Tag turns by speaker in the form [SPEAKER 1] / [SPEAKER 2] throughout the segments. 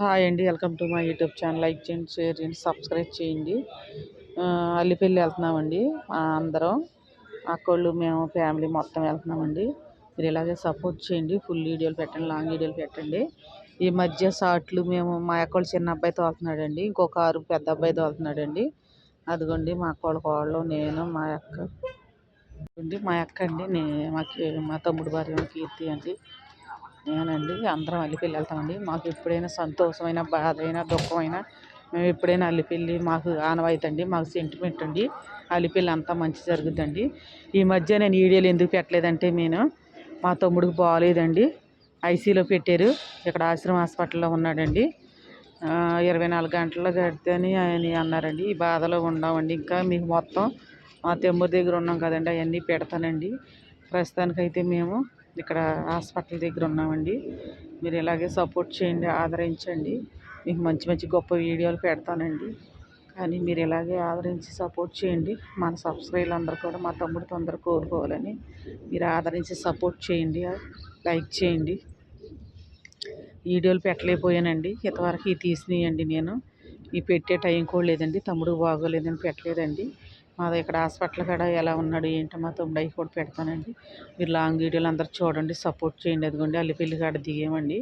[SPEAKER 1] Hi అండి. Welcome to my YouTube channel. Like చేయండి share చేయండి సబ్స్క్రైబ్ చేయండి. అల్లిపల్లి వెళ్తున్నామండి అందరం. అక్కళ్ళు మేము ఫ్యామిలీ మొత్తం వెళ్తున్నామండి. మీరు ఇలాగే సపోర్ట్ చేయండి ఫుల్ వీడియోలు పెట్టండి లాంగ్ వీడియోలు పెట్టండి. ఈ మధ్య షార్ట్లు మేము మా అక్కోళ్ళు చిన్న అబ్బాయితో తోలుతున్నాడండి ఇంకో కారు పెద్ద అబ్బాయితో తోలుతున్నాడండి. అదిగోండి మా అక్కోళ్ళ కోళ్ళు నేను మా అక్క. మా అక్క అండి నే మా తమ్ముడు భార్య కీర్తి అండి. నేనండి అందరం అల్లిపల్లి వెళ్తామండి. మాకు ఎప్పుడైనా సంతోషమైన బాధ అయినా దుఃఖమైనా మేము ఎప్పుడైనా అల్లిపిల్లి మాకు ఆనవాయితండి మాకు సెంటిమెంట్ అండి. అల్లిపిల్లి అంతా మంచి జరుగుద్దండి. ఈ మధ్య నేను వీడియోలు ఎందుకు పెట్టలేదంటే నేను మా తమ్ముడికి బాగాలేదండి ఐసీలో పెట్టారు. ఇక్కడ ఆశ్రమ హాస్పిటల్లో ఉన్నాడండి. ఇరవై నాలుగు గంటల్లో కడితే అని ఆయన అన్నారండి. ఈ బాధలో ఉన్నామండి. ఇంకా మీకు మొత్తం మా తమ్ముడి దగ్గర ఉన్నాం కదండి. అవన్నీ పెడతానండి. ప్రస్తుతానికైతే మేము ఇక్కడ హాస్పిటల్ దగ్గర ఉన్నామండి. మీరు ఇలాగే సపోర్ట్ చేయండి ఆదరించండి. మీకు మంచి మంచి గొప్ప వీడియోలు పెడతానండి. కానీ మీరు ఇలాగే ఆదరించి సపోర్ట్ చేయండి. మన సబ్స్క్రైబర్లు అందరూ కూడా మా తమ్ముడు తొందర కోరుకోవాలని మీరు ఆదరించి సపోర్ట్ చేయండి లైక్ చేయండి. వీడియోలు పెట్టలేకపోయానండి. ఇంతవరకు తీసినాయండి నేను. ఈ పెట్టే టైం కూడా లేదండి. తమ్ముడు బాగోలేదని పెట్టలేదండి. మాది ఇక్కడ హాస్పిటల్ కాడ ఎలా ఉన్నాడు ఏంటో మా తమ్ముడు అవి కూడా పెడతానండి. మీరు లాంగ్ వీడియోలు అందరు చూడండి సపోర్ట్ చేయండి అదిగోండి అల్లిపల్లి కాడ దిగామండి.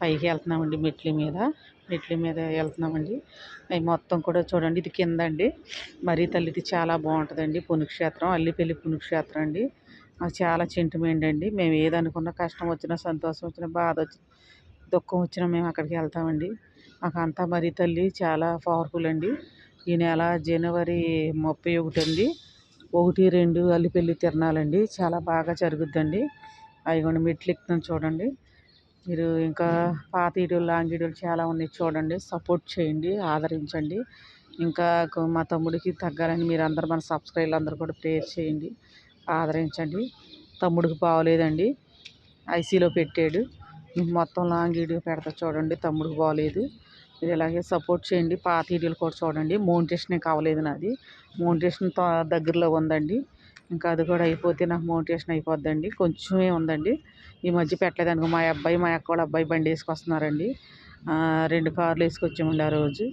[SPEAKER 1] పైకి వెళ్తున్నామండి మెట్ల మీద మెట్ల మీద వెళ్తున్నామండి. అవి మొత్తం కూడా చూడండి ఇది కింద అండి మరీ తల్లిది చాలా బాగుంటుందండి పుణ్యక్షేత్రం అల్లిపల్లి పుణ్యక్షేత్రం అండి. మాకు చాలా సెంటిమెంట్ అండి మేము ఏదనుకున్నా కష్టం వచ్చినా సంతోషం వచ్చినా బాధ వచ్చినా దుఃఖం వచ్చినా మేము అక్కడికి వెళ్తామండి. మాకు అంతా మరీ తల్లి చాలా పవర్ఫుల్ అండి. ఈ నెల జనవరి ముప్పై ఒకటి అండి ఒకటి రెండు అల్లిపల్లి తిరణాలండి. చాలా బాగా జరుగుద్దండి. అదిగోండి మెట్లు ఎక్కుతాం చూడండి. మీరు ఇంకా పాత వీడియోలు లాంగ్ వీడియోలు చాలా ఉన్నాయి చూడండి. సపోర్ట్ చేయండి ఆదరించండి. ఇంకా మా తమ్ముడికి తగ్గాలని మీరు అందరు మన సబ్స్క్రైబర్లు అందరూ కూడా ప్రేయర్ చేయండి ఆదరించండి. తమ్ముడికి బాగోలేదండి. ఐసీలో పెట్టాడు. మొత్తం లాంగ్ వీడియో పెడతా చూడండి తమ్ముడికి బాగోలేదు. మీరు ఇలాగే సపోర్ట్ చేయండి. పాత వీడియోలు కూడా చూడండి. మోనిటేషన్ కావలేదు నాది. మోనిటేషన్ దగ్గరలో ఉందండి. ఇంకా అది కూడా అయిపోతే నాకు మోనిటేషన్ అయిపోద్దండి. కొంచెమే ఉందండి. ఈ మధ్య పెట్టలేదనుకో మా అబ్బాయి మా అక్క వాళ్ళ అబ్బాయి బండి వేసుకొస్తున్నారండి. రెండు కార్లు వేసుకొచ్చామండి ఆ రోజు.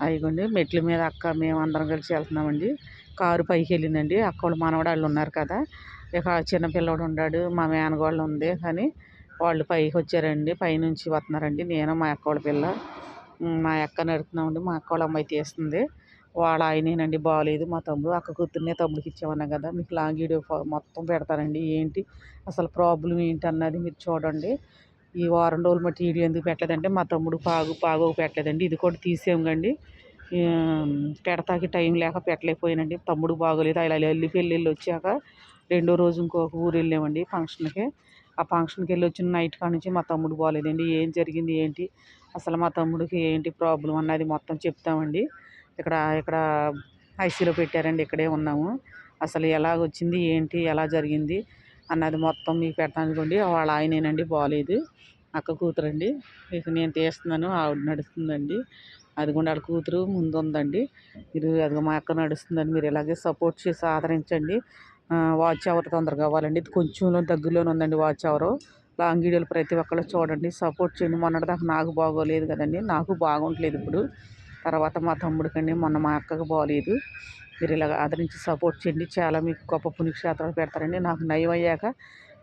[SPEAKER 1] అయిగోండి మెట్ల మీద అక్క మేము అందరం కలిసి వెళ్తున్నామండి. కారు పైకి వెళ్ళిందండి. అక్క వాళ్ళు మనవడాళ్ళు ఉన్నారు కదా. ఇక చిన్నపిల్లడు ఉన్నాడు. మా మేనగోళ్ళు ఉంది కానీ వాళ్ళు పైకి వచ్చారండి. పైనుంచి వస్తున్నారండి. నేను మా అక్క వాళ్ళ పిల్ల. మా అక్క నడుపుతున్నామండి మా అక్క వాళ్ళ అమ్మాయి తీస్తుంది. వాళ్ళ ఆయనేనండి బాగాలేదు మా తమ్ముడు అక్క కూతురునే తమ్ముడికి ఇచ్చామన్నా కదా మీకు లాంగ్ వీడియో మొత్తం పెడతానండి ఏంటి అసలు ప్రాబ్లం ఏంటి అన్నది మీరు చూడండి. ఈ వారం రోజులు మట్టి వీడియో ఎందుకు పెట్టలేదంటే మా తమ్ముడు పాగు పాగు పెట్టలేదండి ఇది కూడా తీసాం కండి. పెడతాకి టైం లేక పెట్టలేకపోయానండి తమ్ముడు బాగోలేదు అలా వెళ్ళి పెళ్ళిళ్ళు వచ్చాక రెండో రోజు ఇంకొక ఊరు వెళ్ళామండి ఫంక్షన్కి. ఆ ఫంక్షన్కి వెళ్ళి వచ్చిన నైట్ కాడ నుంచి మా తమ్ముడు బాగోలేదండి ఏం జరిగింది ఏంటి అసలు మా తమ్ముడికి ఏంటి ప్రాబ్లం అన్నది మొత్తం చెప్తామండి. ఇక్కడ ఇక్కడ ఐసీలో పెట్టారండి ఇక్కడే ఉన్నాము. అసలు ఎలా వచ్చింది ఏంటి ఎలా జరిగింది అన్నది మొత్తం మీకు పెడతానుకోండి వాళ్ళ ఆయనేనండి బాగాలేదు అక్క కూతురండి. ఇక నేను తీస్తున్నాను ఆవిడ నడుస్తుందండి. అది కూడా ఆడ కూతురు ముందు ఉందండి మీరు అది మా అక్క నడుస్తుందండి. మీరు ఇలాగే సపోర్ట్ చేసి ఆదరించండి. వాచ్ అవర్ తొందరగా కావాలండి ఇది కొంచెంలో దగ్గరలోనే ఉందండి వాచ్ అవరు. లాంగ్ వీడియోలు ప్రతి ఒక్కళ్ళు చూడండి. సపోర్ట్ చేయండి. మొన్నటిదాకా నాకు బాగోలేదు కదండి. నాకు బాగుండలేదు ఇప్పుడు. తర్వాత మా తమ్ముడికండి మొన్న మా అక్కకు బాగోలేదు. మీరు ఇలాగ ఆదరించి సపోర్ట్ చేయండి. చాలా మీకు గొప్ప పుణ్యక్షేత్రాలు పెడతారండి. నాకు నయం అయ్యాక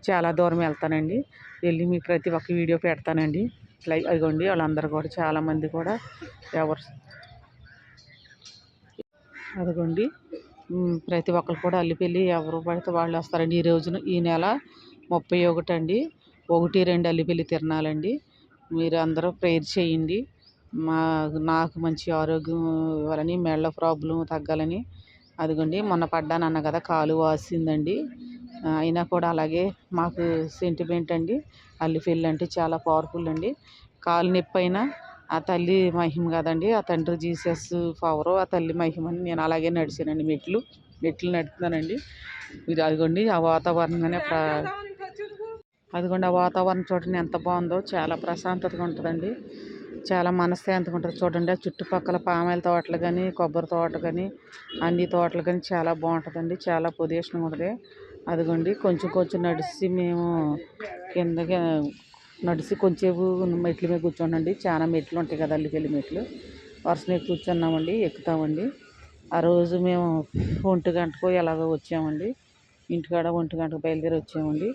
[SPEAKER 1] చాలా దూరం వెళ్తానండి. వెళ్ళి మీకు ప్రతి ఒక్క వీడియో పెడతానండి. లైవ్ అదిగోండి. వాళ్ళందరూ కూడా చాలామంది కూడా ఎవరు అదిగోండి. ప్రతి ఒక్కరు కూడా అల్లిపెళ్ళి ఎవరు పడితే వాళ్ళు వస్తారండి. ఈ రోజున ఈ నెల ముప్పై ఒకటి అండి ఒకటి రెండు అలిపిలి తిరణాలండి. మీరు అందరూ ప్రేయర్ చేయండి. మా నాకు మంచి ఆరోగ్యం ఇవ్వాలని మెళ్ళ ప్రాబ్లం తగ్గాలని. అదిగోండి మొన్న పడ్డాను అన్న కదా కాలు వాసిందండి. అయినా కూడా అలాగే మాకు సెంటిమెంట్ అండి. అల్లిపెల్లి అంటే చాలా పవర్ఫుల్ అండి. కాలు నొప్పి అయినా ఆ తల్లి మహిమ కదండి. ఆ తండ్రి జీసస్ పవరు ఆ తల్లి మహిమ అని నేను అలాగే నడిచానండి. మెట్లు మెట్లు నడుపుతున్నానండి. మీరు అదిగోండి ఆ వాతావరణంగానే అదిగోండి ఆ వాతావరణం చూడండి ఎంత బాగుందో. చాలా ప్రశాంతతగా ఉంటుందండి. చాలా మనశ్శాంతిగా ఉంటుంది. చూడండి ఆ చుట్టుపక్కల పామాయిల తోటలు కానీ కొబ్బరి తోట కానీ అన్ని తోటలు కానీ చాలా బాగుంటుందండి. చాలా పొజిషన్గా ఉంటుంది. అదిగోండి కొంచెం కొంచెం నడిచి మేము కిందకి నడిచి కొంచెంసేపు మెట్ల మీద కూర్చోండి చాలా మెట్లు ఉంటాయి కదా అల్లికెళ్ళి మెట్లు. వరుస మీద కూర్చున్నామండి ఎక్కుతామండి. ఆ రోజు మేము ఒంటి గంటకు ఎలాగో వచ్చామండి. ఇంటికాడ ఒంటి గంటకు బయలుదేరి వచ్చామండి.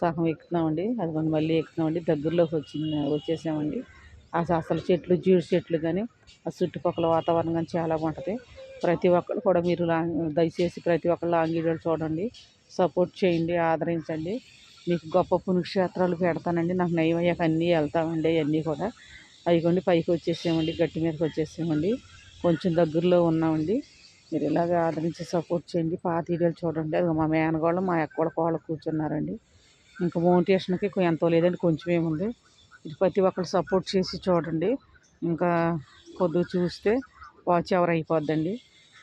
[SPEAKER 1] సగం ఎక్కుతున్నామండి అదిగోండి మళ్ళీ ఎక్కుతున్నామండి దగ్గరలోకి వచ్చింది వచ్చేసామండి. అసలు అసలు చెట్లు జీడి చెట్లు కానీ ఆ చుట్టుపక్కల వాతావరణం కానీ చాలా బాగుంటుంది. ప్రతి ఒక్కరు కూడా మీరు లాంగ్ దయచేసి ప్రతి ఒక్కరు లాంగ్ వీడియోలు చూడండి సపోర్ట్ చేయండి ఆదరించండి. మీకు గొప్ప పుణ్యక్షేత్రాలు పెడతానండి నాకు నయమయ్యాక అన్నీ వెళ్తామండి అవన్నీ కూడా. అయికోండి పైకి వచ్చేసామండి గట్టి మీదకి వచ్చేసామండి. కొంచెం దగ్గరలో ఉన్నామండి. మీరు ఇలాగ ఆదరించి సపోర్ట్ చేయండి పాత వీడియోలు చూడండి. అది మా మేనగోళ్ళు మా ఎక్కడ కోళ్ళు కూర్చున్నారండి. ఇంకా మోటివేషన్కి ఎంతో లేదండి కొంచెం ఏముంది. ఇది ప్రతి ఒక్కరు సపోర్ట్ చేసి చూడండి. ఇంకా కొద్దిగా చూస్తే వాచ్ ఎవరు అయిపోద్దండి.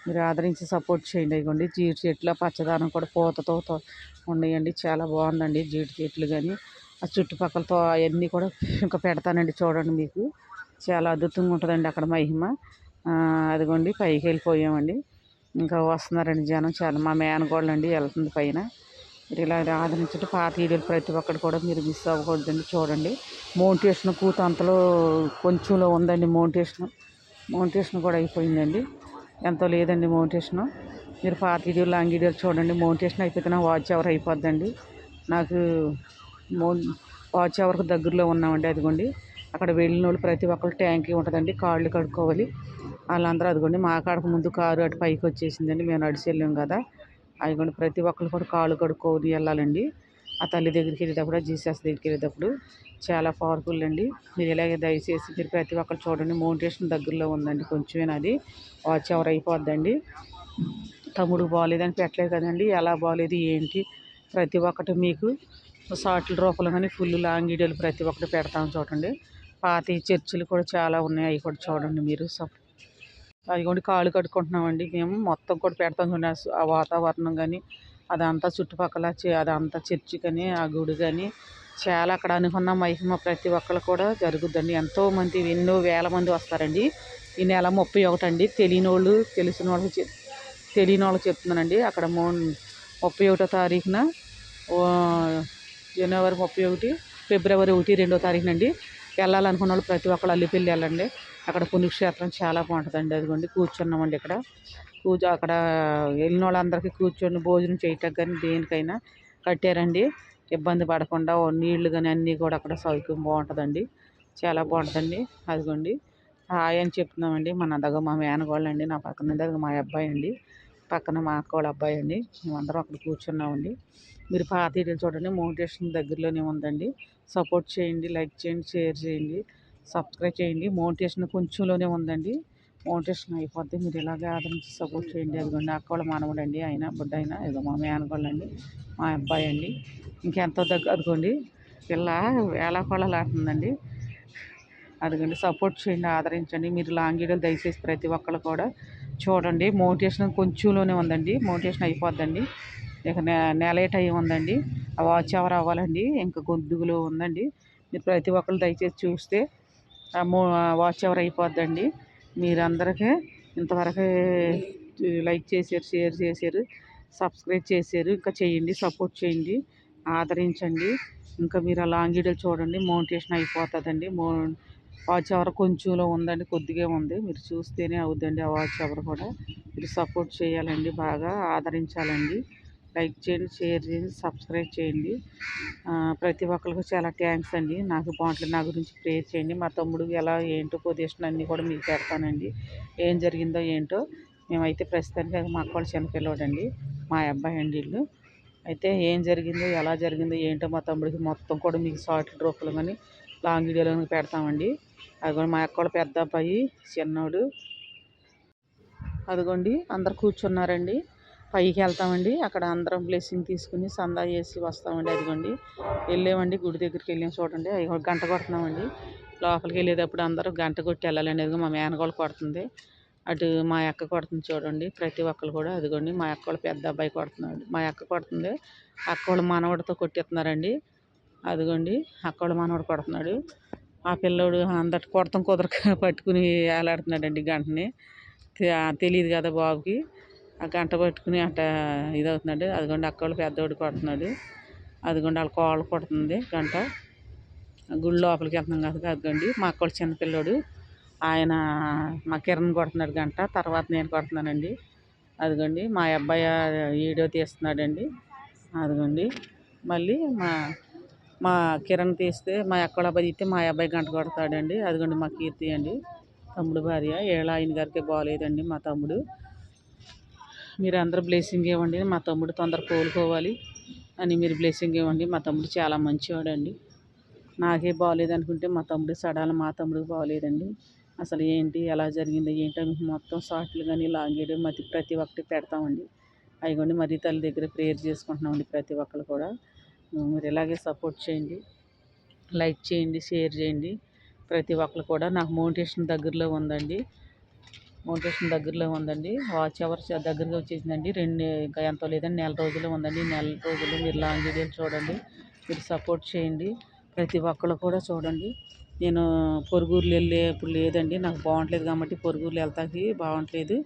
[SPEAKER 1] మీరు ఆదరించి సపోర్ట్ చేయండి. ఇవ్వండి జీడి చెట్లు పచ్చదనం కూడా పూతతో ఉన్నాయండి. చాలా బాగుందండి జీడి చెట్లు కానీ. ఆ చుట్టుపక్కలతో అవన్నీ కూడా ఇంకా పెడతానండి చూడండి మీకు. చాలా అద్భుతంగా ఉంటుందండి అక్కడ మహిమ. అదిగోండి పైకి వెళ్ళిపోయామండి. ఇంకా వస్తున్నారండి జనం చాలా. మా మేనగోళ్ళండి వెళ్తుంది పైన. మీరు ఇలా ఆదరించండి. పాత వీడియోలు ప్రతి ఒక్కటి కూడా మీరు మిస్ అవ్వకూడదండి. చూడండి. మౌంటేషన్ కూతంతలో కొంచెంలో ఉందండి మౌంటేషన్ మౌంటేషన్ కూడా అయిపోయిందండి. ఎంతో లేదండి మౌంటేషన్ మీరు పాత వీడియోలు లాంగ్ వీడియోలు చూడండి. మౌంటేషన్ అయిపోతే నా వాచ్ అవర్ అయిపోద్దండి. నాకు మౌ వాచ్ అవర్కి దగ్గరలో ఉన్నామండి. అదిగోండి. అక్కడ వెళ్ళిన వాళ్ళు ప్రతి ఒక్కరు ట్యాంకీ ఉంటుందండి. కాళ్ళు కడుక్కోవాలి. వాళ్ళందరూ అదిగోండి. మా కాడకు ముందు కారు అటు పైకి వచ్చేసిందండి. మేము నడిచి వెళ్ళాం కదా. అదిగోండి ప్రతి ఒక్కరు కూడా కాళ్ళు కడుక్కొని వెళ్ళాలండి. ఆ తల్లి దగ్గరికి వెళ్ళేటప్పుడు జీసస్ దగ్గరికి వెళ్ళేటప్పుడు చాలా పవర్ఫుల్ అండి. మీరు ఇలాగే దయచేసి మీరు ప్రతి ఒక్కరు చూడండి మౌంటేషన్ దగ్గరలో ఉందండి కొంచెమే అది. వాచ్ ఎవరు అయిపోద్దండి. తమ్ముడు బాగాలేదని పెట్టలేదు కదండి ఎలా బాగాలేదు ఏంటి? ప్రతి ఒక్కటి మీకు షార్ట్ల రూపంలో కానీ ఫుల్ లాంగ్ వీడియోలు ప్రతి ఒక్కటి పెడతాం చూడండి. పాత చర్చిలు కూడా చాలా ఉన్నాయి అవి కూడా చూడండి మీరు. అదిగోండి కాళ్ళు కట్టుకుంటున్నామండి. మేము మొత్తం కూడా పెడతాం చూడండి ఆ వాతావరణం కానీ అదంతా చుట్టుపక్కల అదంతా చర్చి కానీ ఆ గుడి కానీ చాలా అక్కడ అనుకున్న మహిమ ప్రతి ఒక్కరు కూడా జరుగుద్దండి. ఎంతోమంది ఎన్నో వేల మంది వస్తారండి. ఈ నెల ముప్పై ఒకటి అండి. తెలియని వాళ్ళు తెలిసిన వాళ్ళకి తెలియని వాళ్ళకి చెప్తున్నానండి. అక్కడ మో ముప్పై ఒకటో తారీఖున జనవరి ముప్పై ఒకటి ఫిబ్రవరి ఒకటి రెండో తారీఖునండి. వెళ్ళాలనుకున్న వాళ్ళు ప్రతి ఒక్కరు అల్లిపల్లి వెళ్ళండి. అక్కడ పుణ్యక్షేత్రం చాలా బాగుంటుందండి. అదిగోండి కూర్చున్నామండి ఇక్కడ. కూర్చో అక్కడ వెళ్ళిన వాళ్ళందరికీ కూర్చొని భోజనం చేయటం కానీ దేనికైనా కట్టారండి. ఇబ్బంది పడకుండా నీళ్ళు కానీ అన్నీ కూడా అక్కడ సౌకర్యం బాగుంటుందండి. చాలా బాగుంటుందండి. అదిగోండి హాయ్ అని చెప్తున్నామండి మన దగ్గర మా మేనగోళ్ళు అండి నా పక్కన దగ్గర మా అబ్బాయి అండి. పక్కన మా అక్క వాళ్ళ అబ్బాయి అండి. మేమందరం అక్కడ కూర్చున్నామండి. మీరు పాత వీడియోలు చూడండి. మోటివేషన్ దగ్గరలోనే ఉందండి. సపోర్ట్ చేయండి లైక్ చేయండి షేర్ చేయండి సబ్స్క్రైబ్ చేయండి. మోటివేషన్ కొంచెంలోనే ఉందండి. మోటివేషన్ అయిపోద్ది మీరు ఇలాగే ఆదరించి సపోర్ట్ చేయండి. అదిగోండి అక్క వాళ్ళ మానవుడు అండి ఆయన బుడ్డ అయినా ఏదో మా మేనగోళ్ళు అండి మా అబ్బాయి అండి ఇంకెంతో దగ్గర అదిగోండి పిల్ల వేళాకోళలు అదిగోండి సపోర్ట్ చేయండి ఆదరించండి. మీరు లాంగ్ వీడియోలు దయచేసి ప్రతి ఒక్కరు కూడా చూడండి. మోటివేషన్ కొంచెంలోనే ఉందండి. మోటివేషన్ అయిపోద్దండి. ఇక నెల టైం ఉందండి. ఆ వాచ్ అవర్ అవ్వాలండి? ఇంకా గొంతుగులో ఉందండి. మీరు ప్రతి ఒక్కరు దయచేసి చూస్తే వాచ్ అవర్ అయిపోద్దండి. మీరందరికీ ఇంతవరకు లైక్ చేశారు షేర్ చేశారు సబ్స్క్రైబ్ చేశారు. ఇంకా చేయండి సపోర్ట్ చేయండి ఆదరించండి. ఇంకా మీరు ఆ లాంగ్ వీడియో చూడండి మోటివేషన్ అయిపోతుందండి. మో వాచ్ అవర్ కొంచెంలో ఉందండి కొద్దిగా ఉంది. మీరు చూస్తేనే అవుద్దండి ఆ వాచ్ అవర్ కూడా. మీరు సపోర్ట్ చేయాలండి బాగా ఆదరించాలండి. లైక్ చేయండి షేర్ చేయండి సబ్స్క్రైబ్ చేయండి. ప్రతి ఒక్కరికి చాలా థ్యాంక్స్ అండి. నాకు బాగుంటుంది నా గురించి ప్రేర్ చేయండి. మా తమ్ముడు ఎలా ఏంటో పొజిషన్ అన్నీ కూడా మీకు పెడతానండి. ఏం జరిగిందో ఏంటో మేమైతే ప్రస్తుతానికి అది మా అక్క చిన్నపిల్లవాడండి మా అబ్బాయి అండి ఇల్లు అయితే ఏం జరిగిందో ఎలా జరిగిందో ఏంటో మా తమ్ముడికి మొత్తం కూడా మీకు షార్ట్ రూపంలో కానీ లాంగ్ వీడియోలో పెడతామండి. అదిగోండి మా అక్క పెద్ద అబ్బాయి చిన్నోడు. అదిగోండి అందరు కూర్చున్నారండి. పైకి వెళ్తామండి. అక్కడ అందరం బ్లెస్సింగ్ తీసుకుని సందా చేసి వస్తామండి. అదిగోండి. వెళ్ళామండి. గుడి దగ్గరికి వెళ్ళాం చూడండి. అవి గంట కొడుతున్నామండి. లోపలికి వెళ్ళేటప్పుడు అందరూ గంట కొట్టి వెళ్ళాలండి. అదిగో మా మేనగోళ్ళు కొడుతుంది. అటు మా అక్క కొడుతుంది చూడండి. ప్రతి ఒక్కరు కూడా అదిగోండి. మా అక్క వాళ్ళు పెద్ద అబ్బాయి కొడుతున్నాడు. మా అక్క కొడుతుంది. అక్క వాళ్ళు మనవడితో కొట్టిస్తున్నారండి. అదిగోండి. అక్క వాళ్ళ మనవడు కొడుతున్నాడు. ఆ పిల్లోడు అందటి కొడతాం కుదరక పట్టుకుని వేలాడుతున్నాడండి గంటని. తెలియదు కదా బాబుకి. ఆ గంట పట్టుకుని అట్ట ఇదవుతున్నాడు అదిగోండి అక్క వాళ్ళు పెద్దోడు కొడుతున్నాడు. అదిగోండి వాళ్ళ కోళ్ళు కొడుతుంది గంట. గుడి లోపలికి వెళ్తున్నాం కదా అదిగోండి. మా అక్కోళ్ళ చిన్నపిల్లోడు ఆయన మా కిరణ్ కొడుతున్నాడు గంట. తర్వాత నేను కొడుతున్నానండి. అదిగోండి మా అబ్బాయి వీడియో తీస్తున్నాడండి. అదిగోండి. మళ్ళీ మా మా కిరణ్ తీస్తే మా అక్కోళ్ళ అబ్బాయి తీస్తే మా అబ్బాయి గంట కొడతాడండి. అదిగోండి మా కీర్తి అండి. తమ్ముడు భార్య. ఏళ్ళ ఆయన గారికి బాగోలేదండి మా తమ్ముడు. మీరు అందరూ బ్లెస్సింగ్ ఇవ్వండి. మా తమ్ముడు తొందర కోలుకోవాలి అని మీరు బ్లెస్సింగ్ ఇవ్వండి. మా తమ్ముడు చాలా మంచివాడండి. నాకే బాగోలేదనుకుంటే మా తమ్ముడు సడాల మా తమ్ముడికి బాగోలేదండి అసలు ఏంటి ఎలా జరిగింది ఏంటో మీకు మొత్తం షార్ట్లు కానీ లాంగ్ వీడియో మతి ప్రతి ఒక్కటి పెడతామండి. అయిగోండి మరీ తల్లి దగ్గర ప్రేయర్ చేసుకుంటున్నామండి ప్రతి ఒక్కరు కూడా. మీరు ఇలాగే సపోర్ట్ చేయండి. లైక్ చేయండి షేర్ చేయండి. ప్రతి ఒక్కరు కూడా నాకు మోటివేషన్ దగ్గరలో ఉందండి. మోటివేషన్ దగ్గరలో ఉందండి. వాచ్ అవర్స్ దగ్గరగా వచ్చేసిందండి. రెండు ఇంకా ఎంతో లేదండి నెల రోజులు ఉందండి. నెల రోజులు మీరు లాంగ్ వీడియోలు చూడండి. మీరు సపోర్ట్ చేయండి. ప్రతి ఒక్కళ్ళు కూడా చూడండి. నేను పొరుగురులు వెళ్ళే ఇప్పుడు లేదండి. నాకు బాగుంటలేదు కాబట్టి పొరుగురులు వెళ్తాకి బాగుంటలేదు.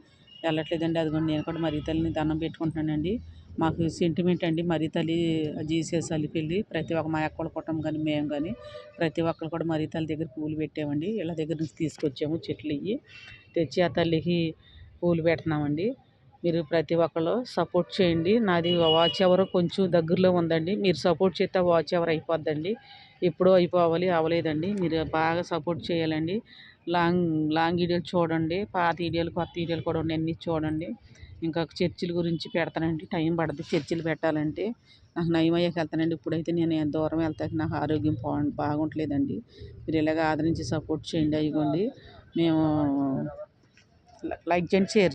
[SPEAKER 1] వెళ్ళట్లేదండి. అదిగోండి నేను కూడా మరీ తల్లిని దండం పెట్టుకుంటున్నానండి. మాకు సెంటిమెంట్ అండి. మరీ తల్లి జీసస్ అల్లి పెళ్ళి ప్రతి ఒక్క మా అక్కల కుటుంబం కానీ మేము కానీ ప్రతి ఒక్కరు కూడా మరీ తల్లి దగ్గర పూలు పెట్టామండి. ఇలా దగ్గర నుంచి తీసుకొచ్చాము చెట్లు ఇవి తెచ్చి ఆ తల్లికి పూలు పెడుతున్నామండి. మీరు ప్రతి ఒక్కరు సపోర్ట్ చేయండి. నాది వాచ్ అవర్ కొంచెం దగ్గరలో ఉందండి. మీరు సపోర్ట్ చేస్తే వాచ్ అవర్ అయిపోద్దండి. ఎప్పుడో అయిపోవాలి అవ్వలేదండి. మీరు బాగా సపోర్ట్ చేయాలండి. లాంగ్ లాంగ్ వీడియోలు చూడండి. పాత వీడియోలు కొత్త వీడియోలు కూడా ఉన్నాయి. అన్నీ చూడండి. ఇంకా చర్చిల గురించి పెడతానండి. టైం పడుతుంది చర్చిలు పెట్టాలంటే. నాకు నయం అయ్యాక వెళ్తానండి. ఇప్పుడైతే నేను దూరం వెళ్తాక నాకు ఆరోగ్యం బా బాగుంటలేదండి. మీరు ఇలాగ ఆదరించి సపోర్ట్ చేయండి అయిగోండి మేము లైక్ చేయండి షేర్